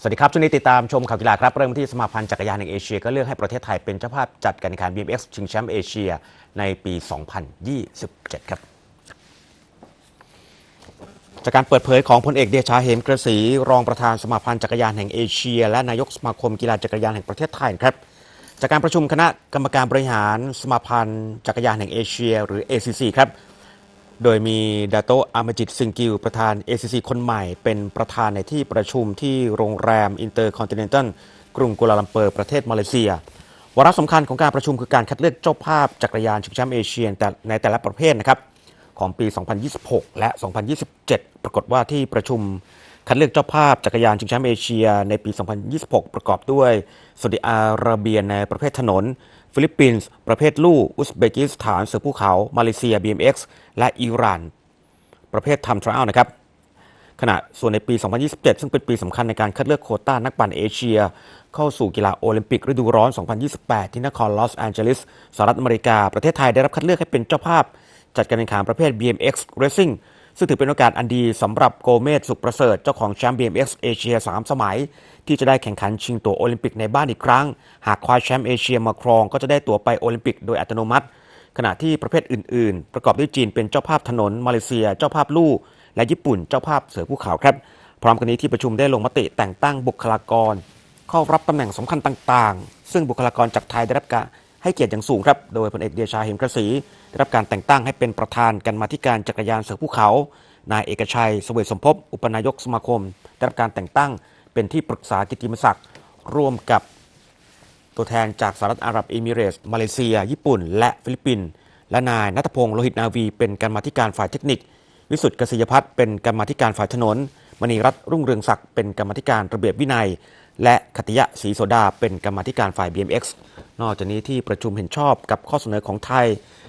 สวัสดีครับช่วงนี้ติดตามชมข่าวกีฬาครับ เริ่มที่สมาพันธ์จักรยานแห่งเอเชีย ก็เลือกให้ประเทศไทยเป็นเจ้าภาพจัดการแข่งขัน BMX ชิงแชมป์เอเชียในปี 2027 ครับจากการเปิดเผยของพลเอกเดชาเหมกระสี รองประธานสมาพันธ์จักรยานแห่งเอเชีย และนายกสมาคมกีฬาจักรยานแห่งประเทศไทยครับจากการประชุมคณะกรรมการบริหารสมาพันธ์จักรยานแห่งเอเชีย หรือ ACC ครับ โดยมีดาโตอามาจิตซิงกิวประธาน ACC คนใหม่ เป็นประธานในที่ประชุมที่โรงแรมอินเตอร์คอนติเนนตัลกรุงกัวลาลัมเปอร์ประเทศมาเลเซียวาระสำคัญของการประชุมคือการคัดเลือกเจ้าภาพจักรยานชิงแชมป์เอเชียแต่ในแต่ละประเภทนะครับของปี 2026 และ 2027 ปรากฏว่าที่ประชุม คัดเลือกเจ้าภาพจักรยานชิงแชมป์เอเชียในปี 2026 ประกอบด้วยซาอุดิอาระเบียในประเภทถนน ฟิลิปปินส์ ประเภทลู่ อุซเบกิสถาน เสือภูเขา มาเลเซีย BMX และอิหร่าน ประเภททำทรัลนะครับ ขณะส่วนในปี 2027 ซึ่งเป็นปีสำคัญในการคัดเลือกโคต้านักปั่นเอเชีย เข้าสู่กีฬาโอลิมปิกฤดูร้อน 2028 ที่นครลอสแอนเจลิส สหรัฐอเมริกา ประเทศไทยได้รับคัดเลือกให้เป็นเจ้าภาพ จัดการแข่งขันประเภท BMX Racing ซึ่งถือเป็นโอกาสอันดีสำหรับโกเมสสุขประเสริฐเจ้าของแชมป์ BMX เอเชีย 3 สมัย ที่จะได้แข่งขันชิงตั๋วโอลิมปิกในบ้านอีกครั้ง หากคว้าแชมป์เอเชียมาครองก็จะได้ตั๋วไปโอลิมปิกโดยอัตโนมัติ ขณะที่ประเภทอื่น ๆ ประกอบด้วยจีนเป็นเจ้าภาพถนนมาเลเซีย เจ้าภาพลู่และญี่ปุ่นเจ้าภาพเสือภูเขาครับ พร้อมกันนี้ที่ประชุมได้ลงมติแต่งตั้งบุคลากร เข้ารับตำแหน่งสำคัญต่าง ๆ ซึ่งบุคลากรจากไทยได้รับการ ให้เกียรติอย่างสูงครับ โดยพลเอกเดชาเหมกระสีได้รับการแต่งตั้งให้เป็นประธานกันมาธิการจักรยานเสือภูเขา นายเอกชัยเสวยสมภพอุปนายกสมาคม ได้รับการแต่งตั้งเป็นที่ปรึกษากิติมศักดิ์ร่วมกับตัวแทนจากสหรัฐอาหรับเอมิเรตส์มาเลเซีย ญี่ปุ่น และฟิลิปปินส์และนายนัทพงศ์โลหิตนาวี เป็นกรรมาธิการฝ่ายเทคนิค วิสุทธิ์กษยพัฒน์เป็นกรรมาธิการฝ่ายถนน มณีรัตน์รุ่งเรืองศักดิ์เป็นกรรมาธิการระเบียบวินัย และคติยะศรีโสดาเป็นกรรมธิการฝ่าย BMX นอกจากนี้ที่ประชุมเห็นชอบกับข้อเสนอของไทย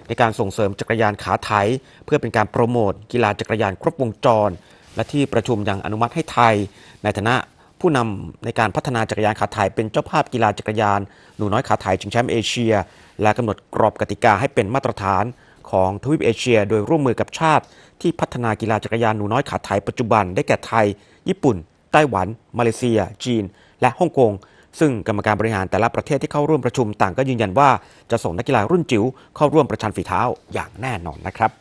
ในการส่งเสริมจักรยานขาไถเพื่อเป็นการโปรโมทกีฬาจักรยานครบวงจร และที่ประชุมยังอนุมัติให้ไทย ในฐานะผู้นำในการพัฒนาจักรยานขาไถเป็นเจ้าภาพกีฬาจักรยานหนูน้อยขาไถชิงแชมป์เอเชีย และกำหนดกรอบกติกาให้เป็นมาตรฐานของทวีปเอเชีย โดยร่วมมือกับชาติ ที่พัฒนากีฬาจักรยานหนูน้อยขาไถปัจจุบันได้แก่ไทย ญี่ปุ่น ไต้หวัน มาเลเซีย จีน และฮ่องกง ซึ่งกรรมการบริหารแต่ละประเทศที่เข้าร่วมประชุมต่างก็ยืนยันว่าจะส่งนักกีฬารุ่นจิ๋วเข้าร่วมประชันฝีเท้าอย่างแน่นอนนะครับ